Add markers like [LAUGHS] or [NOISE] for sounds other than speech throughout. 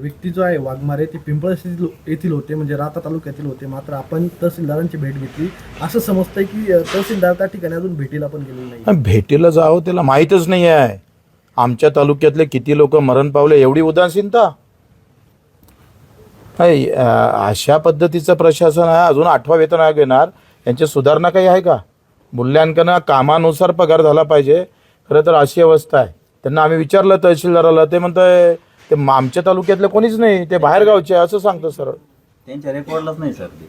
व्यक्ती जो आहे वाघमारे ते पिंपळस येथील होते म्हणजे राहता तालुक्यातील होते. मात्र आपण तहसीलदारांची भेट घेतली. असं समजतंय की तहसीलदार त्या ठिकाणी अजून भेटीला पण गेलेले नाही भेटीला जावं त्याला माहीतच नाही आहे. आमच्या तालुक्यातले किती लोक मरण पावले एवढी उदासीनता? नाही, अशा पद्धतीचं प्रशासन आहे. अजून आठवा वेतन आयोग येणार. यांची सुधारणा काही आहे का? मूल्यांकन कामानुसार पगार झाला पाहिजे. खरं तर अशी अवस्था आहे. त्यांना आम्ही विचारलं तहसीलदाराला. ते म्हणतंय ते आमच्या तालुक्यातले कोणीच नाही ते बाहेरगावचे आहे, असं सांगतं सरळ. त्यांच्या रेकॉर्डलाच नाही सर ते.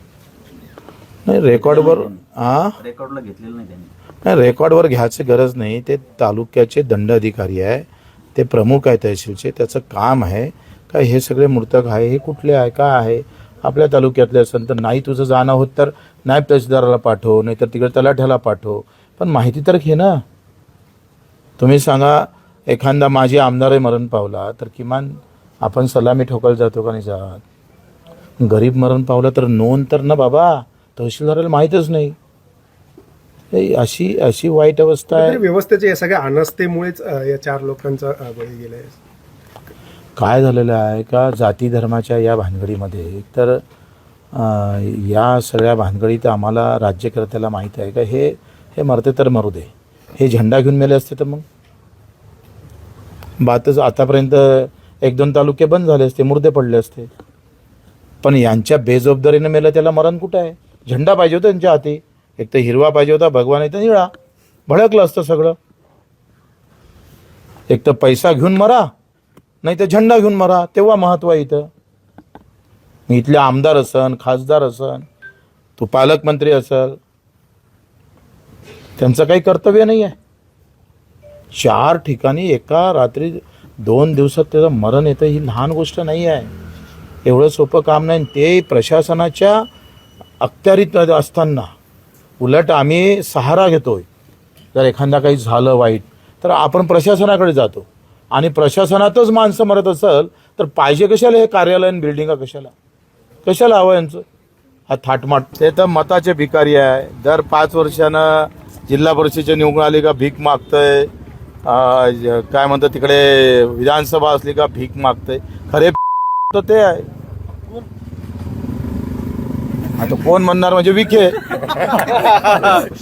नाही रेकॉर्डवर हां? रेकॉर्डला घेतलेलं नाही त्यांनी. नाही रेकॉर्डवर घ्यायची गरज नाही ते तालुक्याचे दंड अधिकारी आहे ते प्रमुख आहे तहसीलचे त्याचं काम आहे. का हे सगळे मृतक आहे हे कुठले आहे काय आहे? आपल्या तालुक्यातले असेल तर नाही तुझं जाणं होत तर नायब तहसीलदाराला पाठव नाही तर तिकडे तलाठ्याला पाठव. पण माहिती तर घे ना. तुम्ही सांगा एखादा माझी आमदार मरण पावला तर किमान आपण सलामी ठोकायला जातो का नाही जात? गरीब मरण पावला तर नोंद तर ना बाबा तहसीलदाराला माहीतच नाही. अशी अशी वाईट अवस्था आहे. तरी व्यवस्थेच्या या सगळ्या अनास्थेमुळेच या चार लोकांचा बळी गेलाय काय झालेलं आहे का? जाती धर्माच्या या भानगडीमध्ये तर या सगळ्या भानगडीत आम्हाला राज्यकर्त्याला माहीत आहे का? हे हे मरते तर मरू दे. हे झेंडा घेऊन मेले असते तर मग? बातच आतापर्यंत एक दोन तालुके बंद झाले असते मुर्दे पडले असते. पण यांच्या बेजबाबदारीनं मेलं त्याला मरण कुठं आहे? झेंडा पाहिजे होता त्यांच्या हाती. एक तर हिरवा पाहिजे होता भगवान इथं निळा. भडकलं असतं सगळं. एक तर पैसा घेऊन मरा नाही तर झेंडा घेऊन मरा तेव्हा महत्त्व आहे इथं. इथले आमदार असन खासदार असन तू पालकमंत्री असल त्यांचं काही कर्तव्य नाही आहे चार ठिकाणी एका रात्री दोन दिवसात त्याचं मरण येतं ही लहान गोष्ट नाही आहे. एवढं सोपं काम नाही. ते प्रशासनाच्या अखत्यारीत असताना उलट आम्ही सहारा घेतोय. जर एखादा काही झालं वाईट तर आपण प्रशासनाकडे जातो. आणि प्रशासनातच माणसं मरत असेल तर पाहिजे कशाला हे कार्यालय आणि बिल्डिंगा कशाला? कशाला हवं यांचं? हा थाटमाट. ते तर मताचे भिकारी आहे. दर पाच वर्षानं जिल्हा परिषदेच्या निवडून आली का भीक मागतंय. काय म्हणतात तिकडे विधानसभा असली का भीक मागतंय. खरे तर ते आहे. आता कोण म्हणणार म्हणजे विखे. [LAUGHS]